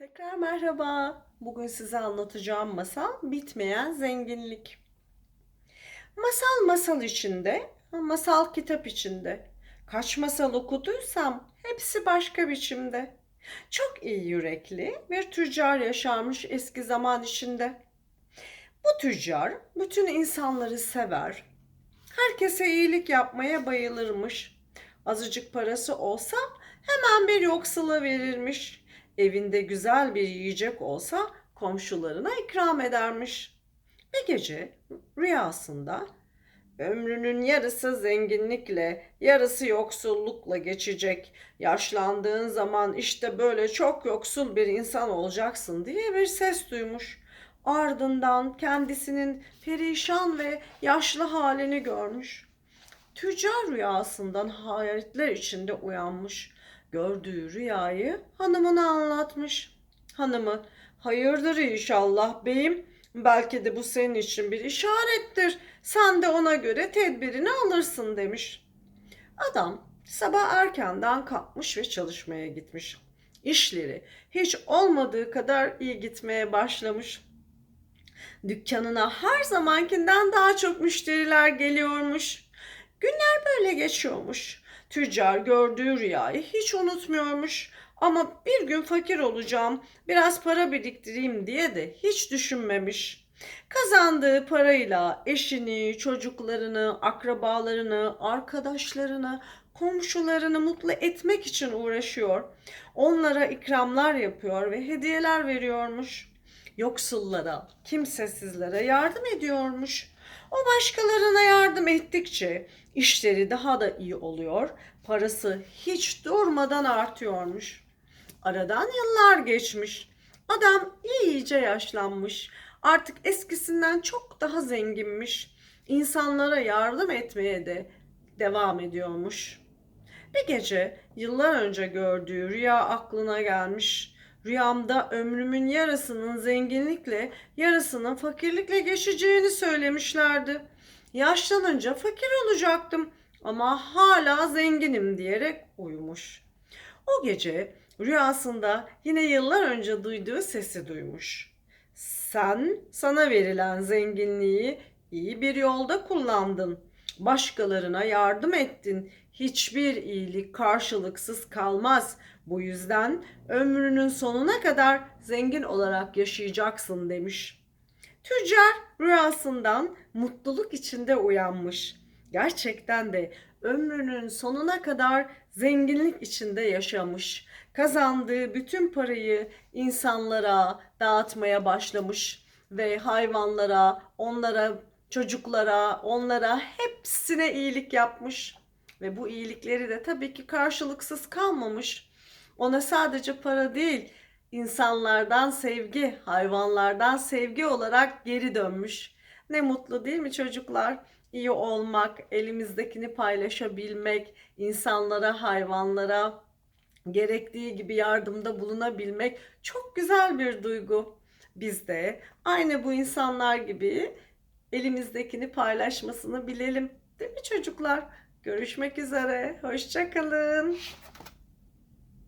Tekrar merhaba. Bugün size anlatacağım masal bitmeyen zenginlik. Masal masal içinde, masal kitap içinde. Kaç masal okuduysam hepsi başka biçimde. Çok iyi yürekli bir tüccar yaşarmış eski zaman içinde. Bu tüccar bütün insanları sever. Herkese iyilik yapmaya bayılırmış. Azıcık parası olsa hemen bir yoksula verirmiş. Evinde güzel bir yiyecek olsa komşularına ikram edermiş. Bir gece rüyasında ömrünün yarısı zenginlikle, yarısı yoksullukla geçecek. Yaşlandığın zaman işte böyle çok yoksul bir insan olacaksın diye bir ses duymuş. Ardından kendisinin perişan ve yaşlı halini görmüş. Tüccar rüyasından hayretler içinde uyanmış. Gördüğü rüyayı hanımına anlatmış. Hanımı, hayırdır inşallah beyim. Belki de bu senin için bir işarettir. Sen de ona göre tedbirini alırsın demiş. Adam sabah erkenden kalkmış ve çalışmaya gitmiş. İşleri hiç olmadığı kadar iyi gitmeye başlamış. Dükkanına her zamankinden daha çok müşteriler geliyormuş. Günler böyle geçiyormuş. Tüccar gördüğü rüyayı hiç unutmuyormuş. Ama bir gün fakir olacağım, biraz para biriktireyim diye de hiç düşünmemiş. Kazandığı parayla eşini, çocuklarını, akrabalarını, arkadaşlarını, komşularını mutlu etmek için uğraşıyor. Onlara ikramlar yapıyor ve hediyeler veriyormuş. Yoksullara, kimsesizlere yardım ediyormuş. O başkalarına yardım ettikçe işleri daha da iyi oluyor, parası hiç durmadan artıyormuş. Aradan yıllar geçmiş. Adam iyice yaşlanmış. Artık eskisinden çok daha zenginmiş. İnsanlara yardım etmeye de devam ediyormuş. Bir gece yıllar önce gördüğü rüya aklına gelmiş. Rüyamda ömrümün yarısının zenginlikle, yarısının fakirlikle geçeceğini söylemişlerdi. Yaşlanınca fakir olacaktım ama hala zenginim diyerek uyumuş. O gece rüyasında yine yıllar önce duyduğu sesi duymuş. Sen sana verilen zenginliği iyi bir yolda kullandın. Başkalarına yardım ettin. Hiçbir iyilik karşılıksız kalmaz. Bu yüzden ömrünün sonuna kadar zengin olarak yaşayacaksın demiş. Tüccar rüyasından mutluluk içinde uyanmış. Gerçekten de ömrünün sonuna kadar zenginlik içinde yaşamış. Kazandığı bütün parayı insanlara dağıtmaya başlamış ve hayvanlara, onlara, çocuklara, onlara hepsine iyilik yapmış. Ve bu iyilikleri de tabii ki karşılıksız kalmamış. Ona sadece para değil, insanlardan sevgi, hayvanlardan sevgi olarak geri dönmüş. Ne mutlu değil mi çocuklar? İyi olmak, elimizdekini paylaşabilmek, insanlara, hayvanlara gerektiği gibi yardımda bulunabilmek çok güzel bir duygu. Biz de aynı bu insanlar gibi elimizdekini paylaşmasını bilelim. Değil mi çocuklar? Görüşmek üzere. Hoşçakalın.